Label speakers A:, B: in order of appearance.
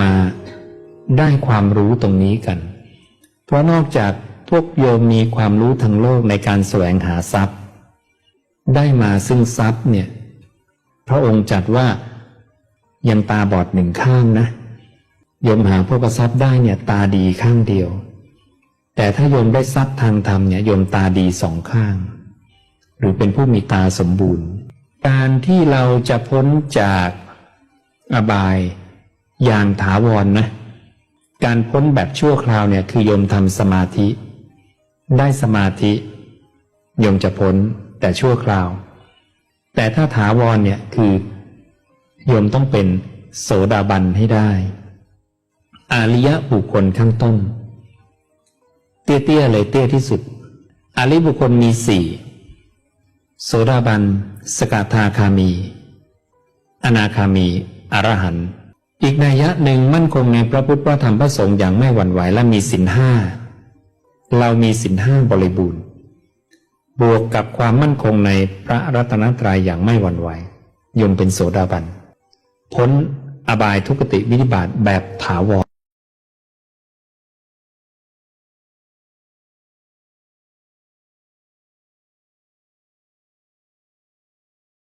A: มาได้ความรู้ตรงนี้กัน เพราะนอกจากพวกโยมมีความรู้ทางโลกในการแสวงหาทรัพย์ ได้มาซึ่งทรัพย์เนี่ยพระองค์จัดว่ายังตาบอดหนึ่งข้างนะโยมหาพวกทรัพย์ได้เนี่ยตาดีข้างเดียว แต่ถ้าโยมได้ทรัพย์ทางธรรมเนี่ยโยมตาดีสองข้าง หรือเป็นผู้มีตาสมบูรณ์ การที่เราจะพ้นจากอบาย อย่างถาวรนนะการพ้นแบบชั่วคราวเนี่ยคือโยมทำสมาธิ ได้สมาธิโยมจะพ้นแต่ชั่วคราว แต่ถ้าถาวรเนี่ยคือโยมต้องเป็นโสดาบันให้ได้ อาริยะบุคคลข้างต้น เตี้ยๆเลยเตี้ยที่สุด อาริยบุคคลมีสี่โสดาบัน สกทาคามี อนาคามี อรหันต์ อีกนัยยะหนึ่งมั่นคงในพระพุทธพระธรรมพระสงฆ์อย่างไม่หวั่นไหวและมีสินห้าเรามีสินห้าบริบูรณ์ บวกกับความมั่นคงในพระรัตนตรัยอย่างไม่หวั่นไหวยมเป็นโสดาบัน พ้นอบายทุกติวินิบาตแบบถาวร